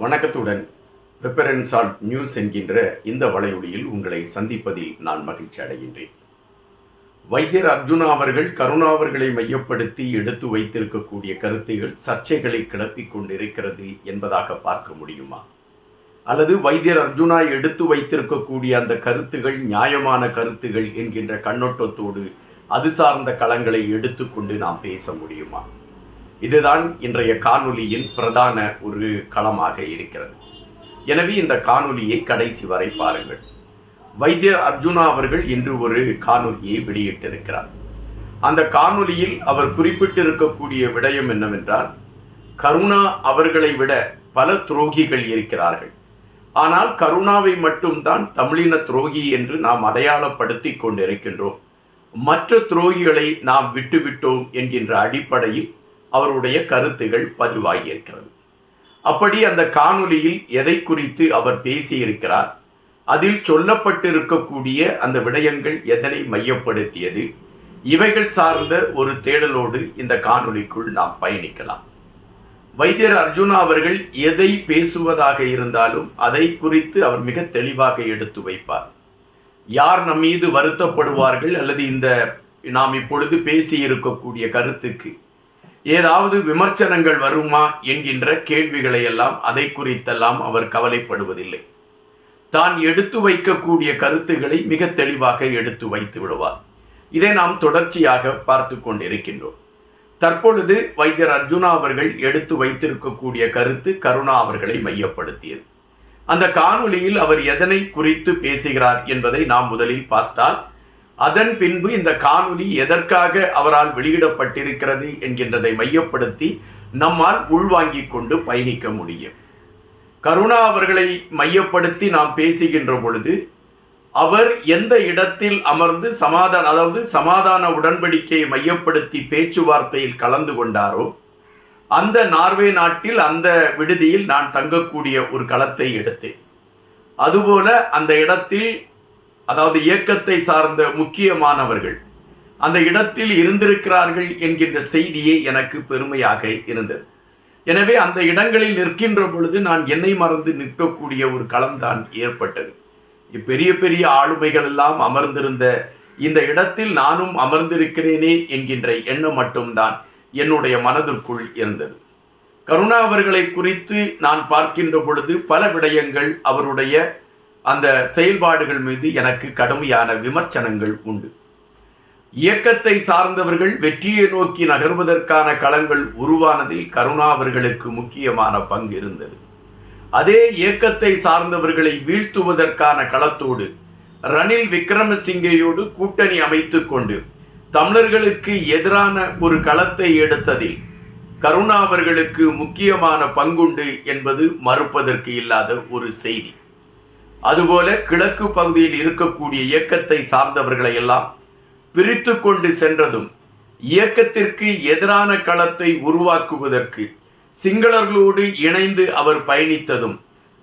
வணக்கத்துடன் pepper and salt news என்கின்ற இந்த வலையொலியில் உங்களை சந்திப்பதில் நான் மகிழ்ச்சி அடைகின்றேன். வைத்தியர் அர்ஜுனா அவர்கள் கருணா அவர்களை மையப்படுத்தி எடுத்து வைத்திருக்கக்கூடிய கருத்துகள் சர்ச்சைகளை கிளப்பிக் கொண்டிருக்கிறது என்பதாக பார்க்க முடியுமா? அல்லது வைத்தியர் அர்ஜுனா எடுத்து வைத்திருக்கக்கூடிய அந்த கருத்துகள் நியாயமான கருத்துகள் என்கின்ற கண்ணோட்டத்தோடு அது சார்ந்த களங்களை எடுத்துக்கொண்டு நாம் பேச முடியுமா? இதுதான் இன்றைய காணொலியின் பிரதான ஒரு களமாக இருக்கிறது. எனவே இந்த காணொலியை கடைசி வரை பாருங்கள். வைத்தியர் அர்ஜுனா அவர்கள் இன்று ஒரு காணொலியை வெளியிட்டிருக்கிறார். அந்த காணொலியில் அவர் குறிப்பிட்டிருக்கக்கூடிய விடயம் என்னவென்றால் கருணா அவர்களை விட பல துரோகிகள் இருக்கிறார்கள். ஆனால் கருணாவை மட்டும்தான் தமிழின துரோகி என்று நாம் அடையாளப்படுத்தி கொண்டிருக்கின்றோம். மற்ற துரோகிகளை நாம் விட்டுவிட்டோம் என்கின்ற அடிப்படையில் அவருடைய கருத்துகள் பதிவாகியிருக்கிறது. அப்படி அந்த காணொலியில் எதை குறித்து அவர் பேசியிருக்கிறார் அதில் சொல்லப்பட்டிருக்கக்கூடிய அந்த விடயங்கள் எதனை மையப்படுத்தியது இவைகள் சார்ந்த ஒரு தேடலோடு இந்த காணொலிக்குள் நாம் பயணிக்கலாம். வைத்தியர் அர்ஜுனா அவர்கள் எதை பேசுவதாக இருந்தாலும் அதை குறித்து அவர் மிக தெளிவாக எடுத்து வைப்பார். யார் நம் மீது வருத்தப்படுவார்கள் அல்லது இந்த நாம் இப்பொழுது பேசி இருக்கக்கூடிய கருத்துக்கு ஏதாவது விமர்சனங்கள் வருமா என்கின்ற கேள்விகளையெல்லாம் அதை குறித்தெல்லாம் அவர் கவலைப்படுவதில்லை. தான் எடுத்து வைக்கக்கூடிய கருத்துக்களை மிக தெளிவாக எடுத்து வைத்து விடுவார். இதை நாம் தொடர்ச்சியாக பார்த்து கொண்டிருக்கின்றோம். தற்பொழுது வைத்தியர் அர்ஜுனா அவர்கள் எடுத்து வைத்திருக்கக்கூடிய கருத்து கருணா அவர்களை மையப்படுத்தியது. அந்த காணொளியில் அவர் எதனை குறித்து பேசுகிறார் என்பதை நாம் முதலில் பார்த்தால் அதன் பின்பு இந்த காணொலி எதற்காக அவரால் வெளியிடப்பட்டிருக்கிறது என்கின்றதை மையப்படுத்தி நம்மால் உள்வாங்கிக் கொண்டு பயணிக்க முடியும். கருணா அவர்களை மையப்படுத்தி நாம் பேசுகின்ற பொழுது அவர் எந்த இடத்தில் அமர்ந்து சமாதான அதாவது சமாதான உடன்படிக்கையை மையப்படுத்தி பேச்சுவார்த்தையில் கலந்து கொண்டாரோ அந்த நார்வே நாட்டில் அந்த விடுதியில் நான் தங்கக்கூடிய ஒரு களத்தை எடுத்தேன். அதுபோல அந்த இடத்தில் அதாவது இயக்கத்தை சார்ந்த முக்கியமானவர்கள். அந்த இடத்தில் இருந்திருக்கிறார்கள் என்கின்ற செய்தியே எனக்கு பெருமையாக இருந்தது. எனவே அந்த இடங்களில் நிற்கின்ற பொழுது நான் என்னை மறந்து நிற்கக்கூடிய ஒரு களம்தான் ஏற்பட்டது. பெரிய பெரிய ஆளுமைகள் எல்லாம் அமர்ந்திருந்த இந்த இடத்தில் நானும் அமர்ந்திருக்கிறேனே என்கின்ற எண்ணம் மட்டும்தான் என்னுடைய மனதிற்குள் இருந்தது. கருணா அவர்களை குறித்து நான் பார்க்கின்ற பொழுது பல விடயங்கள் அவருடைய அந்த செயல்பாடுகள் மீது எனக்கு கடுமையான விமர்சனங்கள் உண்டு. இயக்கத்தை சார்ந்தவர்கள் வெற்றியை நோக்கி நகர்வதற்கான களங்கள் உருவானதில் கருணா அவர்களுக்கு முக்கியமான பங்கு இருந்தது. அதே இயக்கத்தை சார்ந்தவர்களை வீழ்த்துவதற்கான களத்தோடு ரணில் விக்ரமசிங்கையோடு கூட்டணி அமைத்து கொண்டு தமிழர்களுக்கு எதிரான ஒரு களத்தை எடுத்ததில் கருணா அவர்களுக்கு முக்கியமான பங்குண்டு என்பது மறுப்பதற்கு இல்லாத ஒரு செய்தி. அதுபோல கிழக்கு பகுதியில் இருக்கக்கூடிய இயக்கத்தை சார்ந்தவர்களை எல்லாம் பிரித்து கொண்டு சென்றதும் இயக்கத்திற்கு எதிரான களத்தை உருவாக்குவதற்கு சிங்களர்களோடு இணைந்து அவர் பயணித்ததும்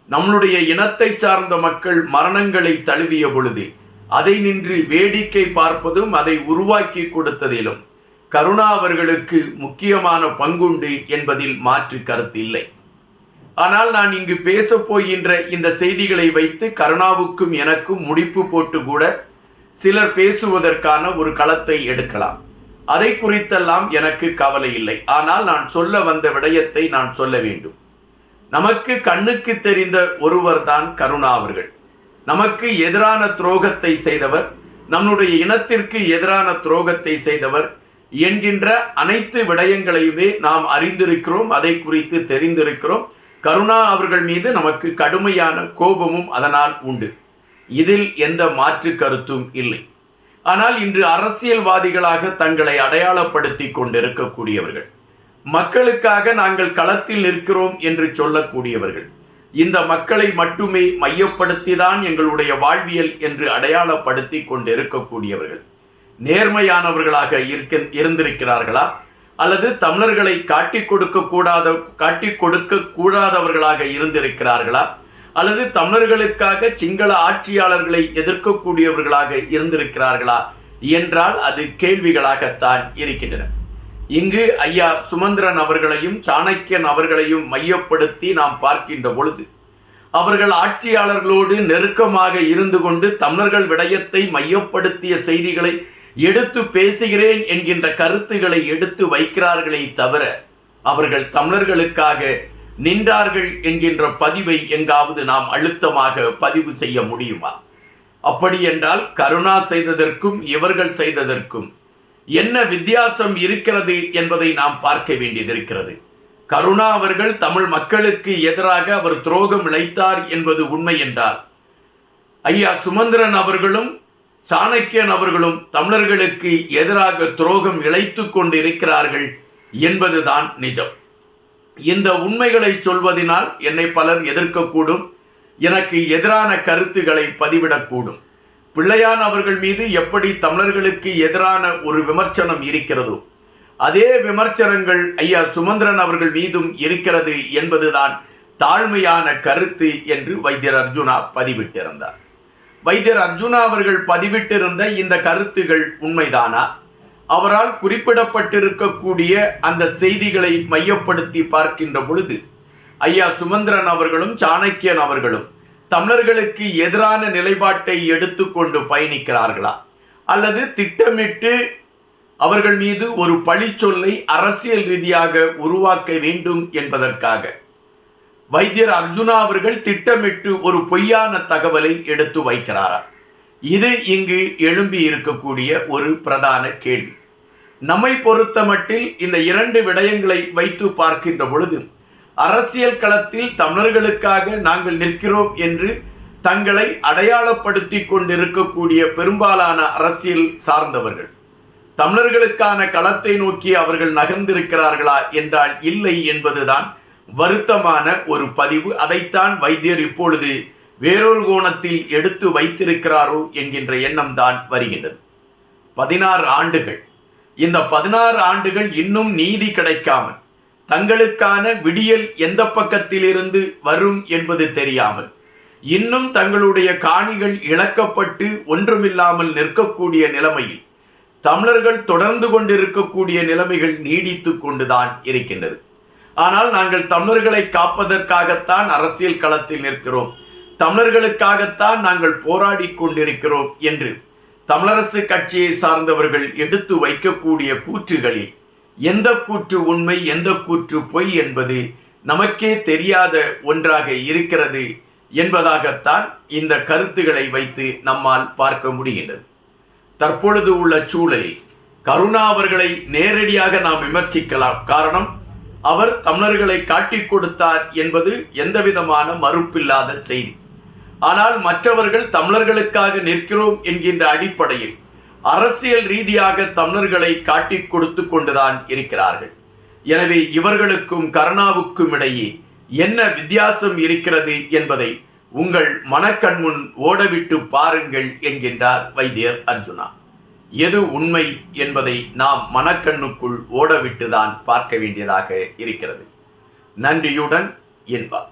நம்முடைய இனத்தை சார்ந்த மக்கள் மரணங்களை தழுவிய பொழுது அதை நின்று வேடிக்கை பார்ப்பதும் அதை உருவாக்கி கொடுத்ததிலும் கருணா அவர்களுக்கு முக்கியமான பங்குண்டு என்பதில் மாற்று கருத்து இல்லை. ஆனால் நான் இங்கு பேசப் போகின்ற இந்த செய்திகளை வைத்து கருணாவுக்கும் எனக்கும் முடிப்பு போட்டு கூட சிலர் பேசுவதற்கான ஒரு களத்தை எடுக்கலாம். அதை குறித்தெல்லாம் எனக்கு கவலை இல்லை. ஆனால் நான் சொல்ல வந்த விடயத்தை நான் சொல்ல வேண்டும். நமக்கு கண்ணுக்கு தெரிந்த ஒருவர்தான் கருணா அவர்கள். நமக்கு எதிரான துரோகத்தை செய்தவர் நம்முடைய இனத்திற்கு எதிரான துரோகத்தை செய்தவர் என்கின்ற அனைத்து விடயங்களையுமே நாம் அறிந்திருக்கிறோம். அதை குறித்து தெரிந்திருக்கிறோம். கருணா அவர்கள் மீது நமக்கு கடுமையான கோபமும் அதனால் உண்டு. இதில் எந்த மாற்று கருத்தும் இல்லை. ஆனால் இன்று அரசியல்வாதிகளாக தங்களை அடையாளப்படுத்தி கொண்டிருக்கக்கூடியவர்கள். மக்களுக்காக நாங்கள் களத்தில் நிற்கிறோம் என்று சொல்லக்கூடியவர்கள். இந்த மக்களை மட்டுமே மையப்படுத்திதான் எங்களுடைய வாழ்வியல் என்று அடையாளப்படுத்தி கொண்டு இருக்கக்கூடியவர்கள் நேர்மையானவர்களாக இருக்க இருந்திருக்கிறார்களா? அல்லது தமிழர்களை காட்டி கொடுக்க கூடாத காட்டி கொடுக்க கூடாதவர்களாக இருந்திருக்கிறார்களா? அல்லது தமிழர்களுக்காக சிங்கள ஆட்சியாளர்களை எதிர்க்கக்கூடியவர்களாக இருந்திருக்கிறார்களா? என்றால் அது கேள்விகளாகத்தான் இருக்கின்றன. இங்கு ஐயா சுமந்திரன் அவர்களையும் சாணக்கியன் அவர்களையும் மையப்படுத்தி நாம் பார்க்கின்ற பொழுது அவர்கள் ஆட்சியாளர்களோடு நெருக்கமாக இருந்து கொண்டு தமிழர்கள் விடயத்தை மையப்படுத்திய செய்திகளை எடுத்து பேசுகிறேன் என்கின்ற கருத்துக்களை எடுத்து வைக்கிறார்களே தவிர அவர்கள் தமிழர்களுக்காக நின்றார்கள் என்கின்ற பதிவை எங்காவது நாம் அழுத்தமாக பதிவு செய்ய முடியுமா? அப்படி என்றால் கருணா செய்ததற்கும் இவர்கள் செய்ததற்கும் என்ன வித்தியாசம் இருக்கிறது என்பதை நாம் பார்க்க வேண்டியதிருக்கிறது. கருணா அவர்கள் தமிழ் மக்களுக்கு எதிராக அவர் துரோகம் இழைத்தார் என்பது உண்மை என்றால் ஐயா சுமந்திரன் அவர்களும் சாணக்கியன் அவர்களும் தமிழர்களுக்கு எதிராக துரோகம் இழைத்து கொண்டிருக்கிறார்கள் என்பதுதான் நிஜம். இந்த உண்மைகளை சொல்வதனால் என்னை பலர் எதிர்க்கக்கூடும் எனக்கு எதிரான கருத்துக்களை பதிவிடக்கூடும். பிள்ளையான் அவர்கள் மீது எப்படி தமிழர்களுக்கு எதிரான ஒரு விமர்சனம் இருக்கிறதோ அதே விமர்சனங்கள் ஐயா சுமந்திரன் அவர்கள் மீதும் இருக்கிறது என்பதுதான் தாழ்மையான கருத்து என்று வைத்தியர் அர்ஜுனா பதிவிட்டிருந்தார். வைத்தியர் அர்ஜுனா அவர்கள் பதிவிட்டிருந்த இந்த கருத்துகள் உண்மைதானா? அவரால் குறிப்பிடப்பட்டிருக்கக்கூடிய அந்த செய்திகளை மையப்படுத்தி பார்க்கின்ற பொழுது ஐயா சுமந்திரன் அவர்களும் சாணக்கியன் அவர்களும் தமிழர்களுக்கு எதிரான நிலைப்பாட்டை எடுத்துக்கொண்டு பயணிக்கிறார்களா? அல்லது திட்டமிட்டு அவர்கள் மீது ஒரு பழிச்சொல்லை அரசியல் ரீதியாக உருவாக்க வேண்டும் என்பதற்காக வைத்தியர் அர்ஜுனா அவர்கள் திட்டமிட்டு ஒரு பொய்யான தகவலை எடுத்து வைக்கிறாரா? இது இங்கு எழும்பி இருக்கக்கூடிய ஒரு பிரதான கேள்வி. நம்மை பொறுத்த மட்டில் இந்த இரண்டு விடயங்களை வைத்து பார்க்கின்ற பொழுது அரசியல் களத்தில் தமிழர்களுக்காக நாங்கள் நிற்கிறோம் என்று தங்களை அடையாளப்படுத்தி கொண்டிருக்கக்கூடிய பெரும்பாலான அரசியல் சார்ந்தவர்கள் தமிழர்களுக்கான களத்தை நோக்கி அவர்கள் நகர்ந்திருக்கிறார்களா என்றால் இல்லை என்பதுதான் வருத்தமான ஒரு பதிவு அதைத்தான் வைத்தியர் இப்பொழுது வேறொரு கோணத்தில் எடுத்து வைத்திருக்கிறாரோ என்கின்ற எண்ணம் தான் வருகின்றது. பதினாறு ஆண்டுகள். இந்த பதினாறு ஆண்டுகள் இன்னும் நீதி கிடைக்காமல் தங்களுக்கான விடியல் எந்த பக்கத்திலிருந்து வரும் என்பது தெரியாமல் இன்னும் தங்களுடைய காணிகள் இழக்கப்பட்டு ஒன்றுமில்லாமல் நிற்கக்கூடிய நிலைமையில் தமிழர்கள் தொடர்ந்து கொண்டிருக்கக்கூடிய நிலைமைகள் நீடித்து கொண்டுதான் இருக்கின்றது. ஆனால் நாங்கள் தமிழர்களை காப்பதற்காகத்தான் அரசியல் களத்தில் நிற்கிறோம். தமிழர்களுக்காகத்தான் நாங்கள் போராடி கொண்டிருக்கிறோம் என்று தமிழரசு கட்சியை சார்ந்தவர்கள் எடுத்து வைக்கக்கூடிய கூற்றுகளில் எந்த கூற்று உண்மை எந்த கூற்று பொய் என்பது நமக்கே தெரியாத ஒன்றாக இருக்கிறது என்பதாகத்தான் இந்த கருத்துக்களை வைத்து நம்மால் பார்க்க முடிகின்றது. தற்பொழுது உள்ள சூழலில் கருணா அவர்களை நேரடியாக நாம் விமர்சிக்கலாம். காரணம் அவர் தமிழர்களை காட்டிக் கொடுத்தார் என்பது எந்தவிதமான மறுப்பில்லாத செய்தி. ஆனால் மற்றவர்கள் தமிழர்களுக்காக நிற்கிறோம் என்கின்ற அடிப்படையில் அரசியல் ரீதியாக தமிழர்களை காட்டிக் கொடுத்து கொண்டுதான் இருக்கிறார்கள். எனவே இவர்களுக்கும் கருணாவுக்கும் இடையே என்ன வித்தியாசம் இருக்கிறது என்பதை உங்கள் மனக்கண் முன் ஓடவிட்டு பாருங்கள் என்கின்றார் வைத்தியர் அர்ஜுனா. எது உண்மை என்பதை நாம் மனக்கண்ணுக்குள் ஓடவிட்டுதான் பார்க்க வேண்டியதாக இருக்கிறது. நன்றியுடன் என்பார்